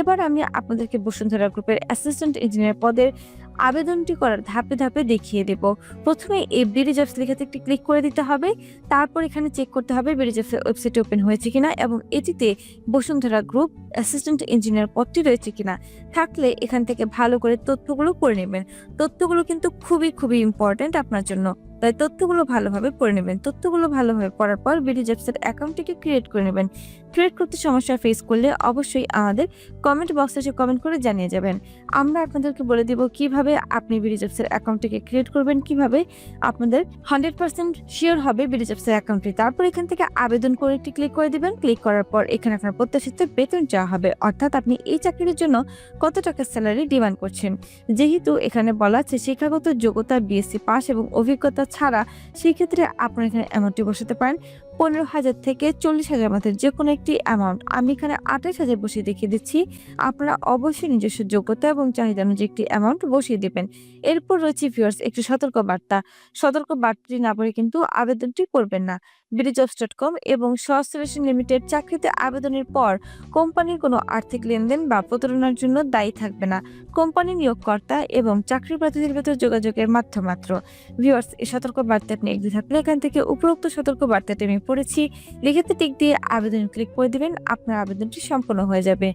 এবার আমি আপনাদেরকে বসুন্ধরা গ্রুপের অ্যাসিস্ট্যান্ট ইঞ্জিনিয়ার পদের আবেদনটি করার ধাপে ধাপে দেখিয়ে দেব। প্রথমে এই বিডি জবস লেখাতে একটি ক্লিক করে দিতে হবে। তারপর এখানে চেক করতে হবে বিডি জবসের ওয়েবসাইট ওপেন হয়েছে কিনা এবং এটিতে বসুন্ধরা গ্রুপ অ্যাসিস্ট্যান্ট ইঞ্জিনিয়ার পদটি রয়েছে কিনা। থাকলে এখান থেকে ভালো করে তথ্যগুলো করে নেবেন। তথ্যগুলো কিন্তু খুবই খুবই ইম্পর্ট্যান্ট আপনার জন্য। তাই তথ্যগুলো ভালোভাবে পড়ে নেবেন। তথ্যগুলো ভালোভাবে পড়ার পর বিডি জবসের অ্যাকাউন্টটিকে ক্রিয়েট করে নেবেন। ক্রিয়েট করতে সমস্যা ফেস করলে অবশ্যই আমাদের কমেন্ট বক্সে এসে কমেন্ট করে জানিয়ে যাবেন। আমরা আপনাদেরকে বলে দিব কীভাবে আপনি বিডি জবসের অ্যাকাউন্টটিকে ক্রিয়েট করবেন, কীভাবে আপনাদের হান্ড্রেড পার্সেন্ট শিওর হবে বিডি জবসের অ্যাকাউন্টটি তারপর এখান থেকে আবেদন করে একটি ক্লিক করে দিবেন। ক্লিক করার পর এখানে আপনার প্রত্যাশিত বেতন চাওয়া হবে। অর্থাৎ আপনি এই চাকরির জন্য কত টাকা স্যালারি ডিমান্ড করছেন। যেহেতু এখানে বলা আছে শিক্ষাগত যোগ্যতা বিএসসি পাস এবং অভিজ্ঞতা ছাড়া সেক্ষেত্রে আপনারা এখানে অ্যামাউন্টটি বসাতে পারেন। পনেরো হাজার থেকে চল্লিশ হাজার মধ্যে যে কোনো একটি অ্যামাউন্ট আমি এখানে আঠাশ হাজার বসিয়ে দেখিয়ে দিচ্ছি। আপনারা অবশ্যই নিজস্ব যোগ্যতা এবং চাহিদা অনুযায়ী একটি অ্যামাউন্ট বসিয়ে দেবেন। এরপর রয়েছে ভিউয়ার্স একটি সতর্ক বার্তা সতর্ক বার্তাটি না পড়ে কিন্তু আবেদনটি করবেন না। বিডিজবস ডট কম এবং সসলেশন লিমিটেড চাকরিতে আবেদনের পর কোম্পানির কোনো আর্থিক লেনদেন বা প্রতারণার জন্য দায়ী থাকবে না। কোম্পানি নিয়োগকর্তা এবং চাকরি প্রার্থীদের ভেতর যোগাযোগের মাধ্যম মাত্র। ভিউয়ার্স এই সতর্ক বার্তা আপনি এগিয়ে থাকলে এখান থেকে উপরোক্ত সতর্ক বার্তাটি আমি পড়েছি লিখিত টিক দিয়ে আবেদন ক্লিক করে দেবেন আপনার আবেদনটি সম্পন্ন হয়ে যাবে।